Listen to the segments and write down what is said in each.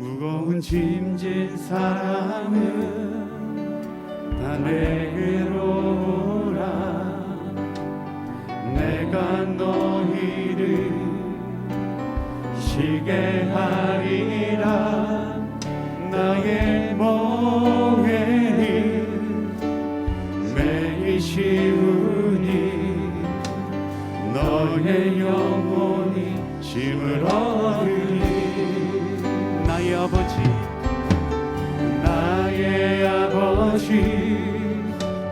무거운 짐진 사람은 다 내게로 오라. 내가 너희를 쉬게 하리라. 나의 멍에는 매일 쉬우니 너의 영혼이 짐을 얻으리 아버지 나의 아버지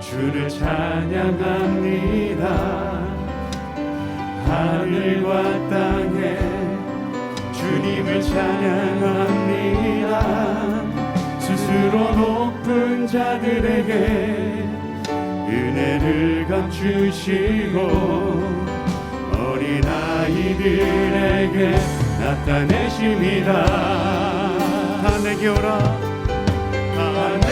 주를 찬양합니다. 하늘과 땅에 주님을 찬양합니다. 스스로 높은 자들에게 은혜를 감추시고 어린아이들에게 나타내십니다 다 내게 오라. 다내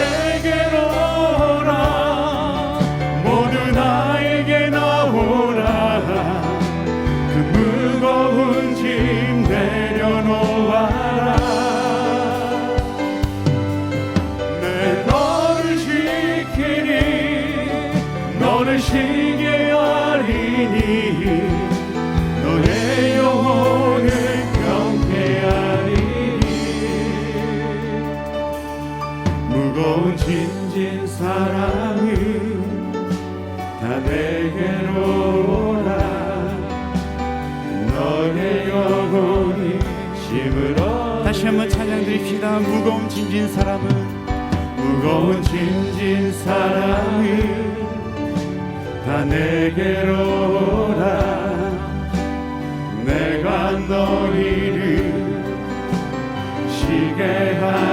무거운 짐진 사랑은 다 내게로 오라. 너의 영혼이 심으러 다시 한번 찬양 드립시다. 무거운 짐진 사람은 무거운 짐진 사랑은 다 내게로 오라. 내가 너희를 쉬게 하리라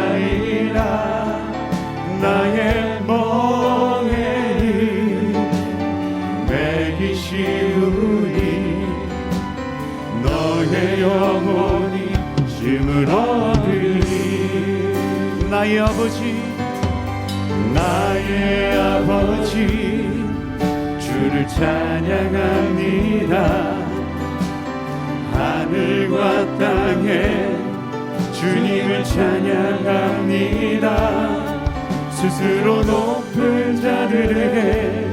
나의 멍에는 매기 쉬우니 너의 영혼이 힘을 얻으리. 나의 아버지 나의 아버지 주를 찬양합니다. 하늘과 땅에 주님을 찬양합니다 스스로 높은 자들에게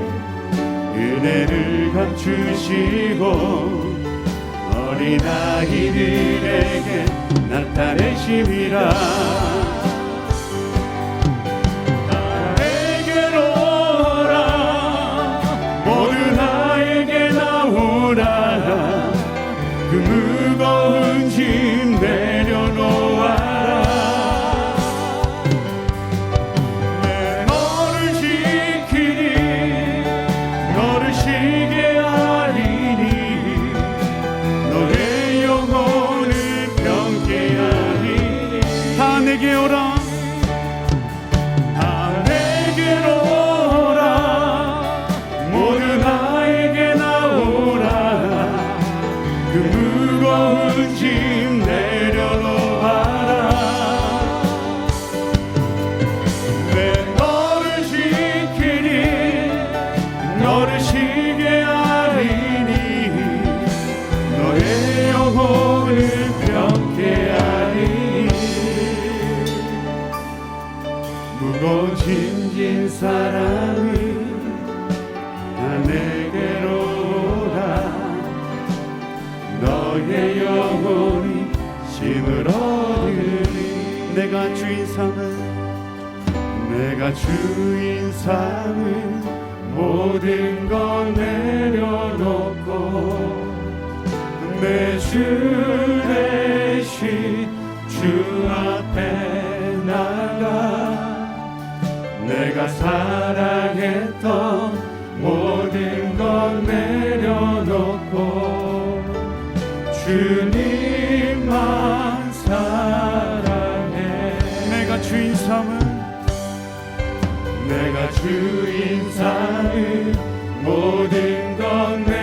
은혜를 감추시고 어린아이들에게 나타내심이라 내가 주인 삼은 내가 주인 삼은 모든 것 내려놓고 내주 대신 주 앞에 나가 내가 사랑했던 모든 것 내려놓고 주님만 내가 주인 삼은 내가 주인 삼은 모든 것내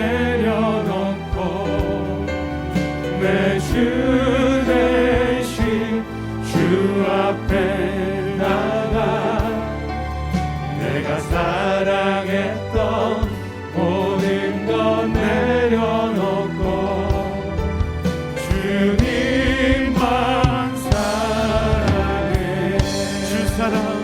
será.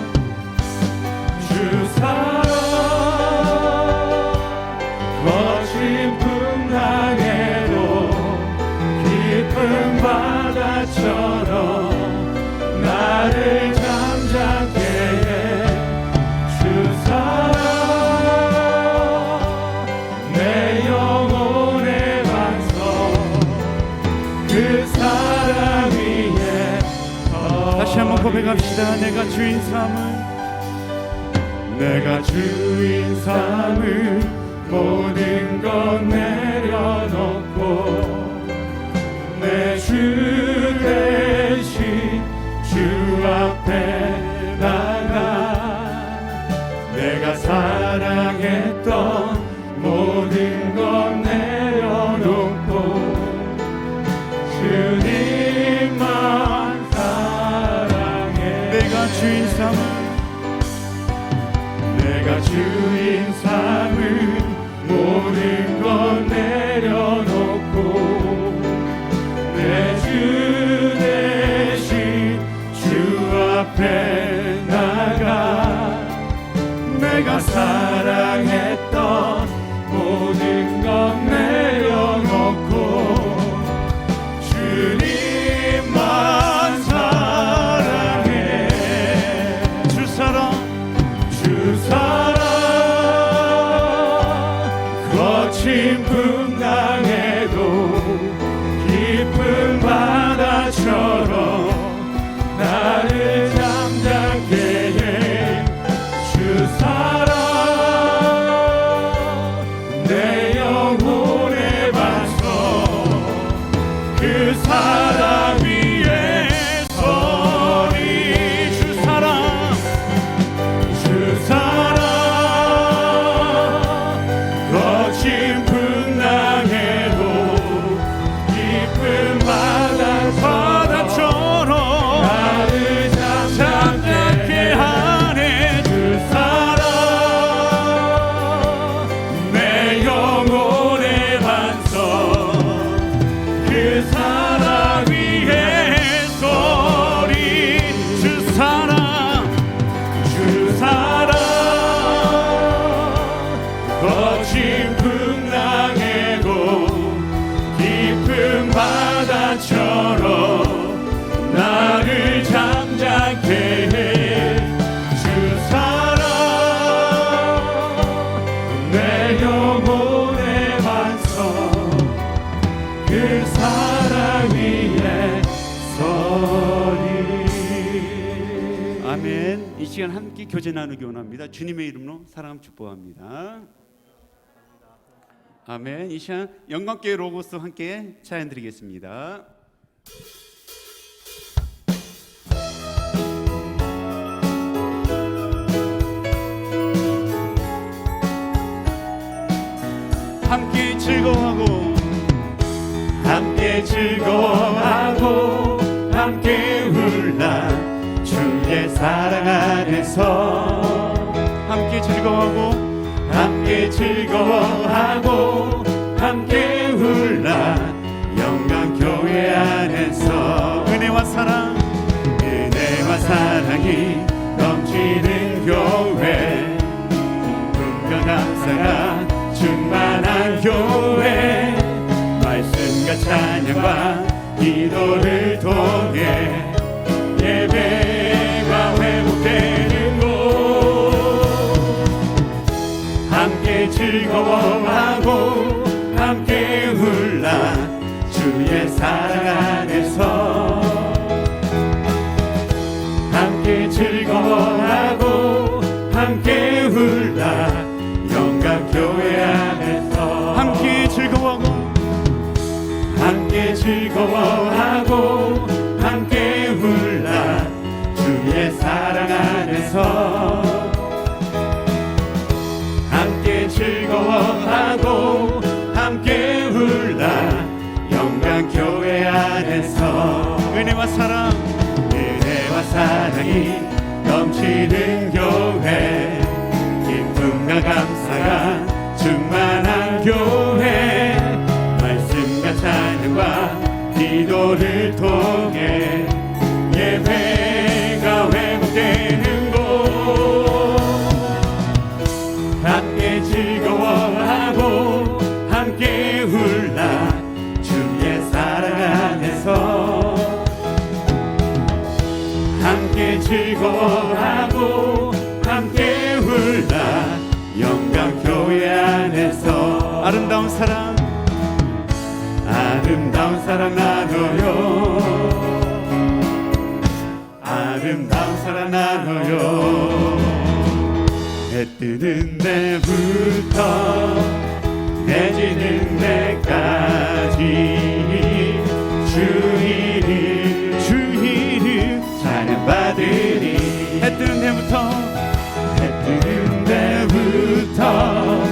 고백합시다. 내가 주인 삼을 내가 주인 삼을 모든 것 내려놓고 내 주 대신 주 앞에 내가 주인 삼을 내가 주인 삼을 모든 것 내려놓고 내 주 대신 주 앞에 아멘. 이 시간 함께 교제 나누기 원합니다. 주님의 이름으로 사랑 축복합니다. 아멘. 이 시간 영광교회 로고스 함께 찬양 드리겠습니다. 함께 즐거워하고 함께 즐거워하고 함께 사랑 안에서 함께 즐거워하고 함께 즐거워하고 함께 울라 영광 교회 안에서. 은혜와 사랑 은혜와 사랑이 넘치는 교회. 분과 감사가 충만한 교회. 말씀과 찬양과 기도를 통해 사랑 안에서 함께 즐거워하고 함께 울라 영광 교회 안에서 은혜와 사랑 은혜와 사랑이 넘치는 교회 기쁨과 감사가 충만한 교회 말씀과 찬양과 기도를 통해 사랑 나눠요. 아름다운 살아나요. 해 뜨는 데부터 해 지는 데까지 주일을 주일을 찬양받으리. 해 뜨는 데부터 해 뜨는 데부터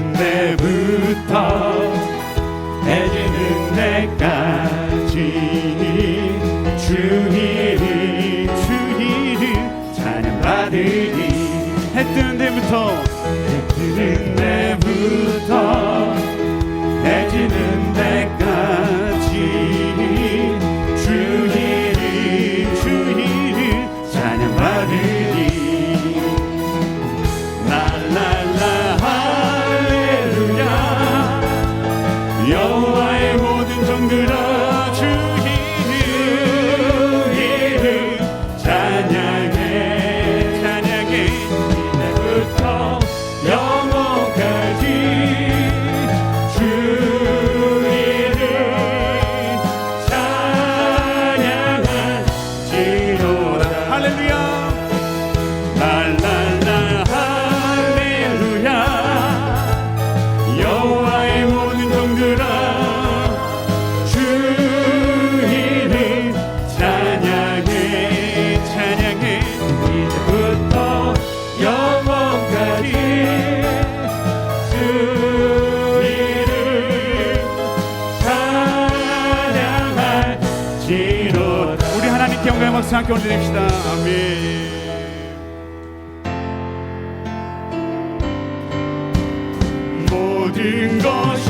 해뜨는 데부터 해지는 데까지 주일을 주일을 찬양받으리 해뜨는 데부터 해뜨는 데부터 함께 올려드립시다. 아멘. 모든 것이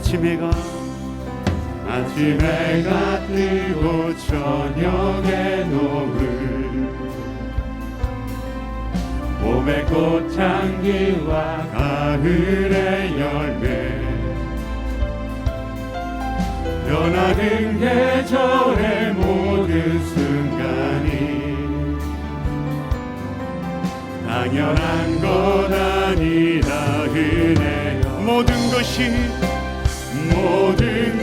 아침 해가. 아침 해가 뜨고 저녁에 노을. 봄의 꽃향기와 가을의 열매. 변하는 계절의 모든 순간이 당연한 것 아니라 은혜 모든 것이 모든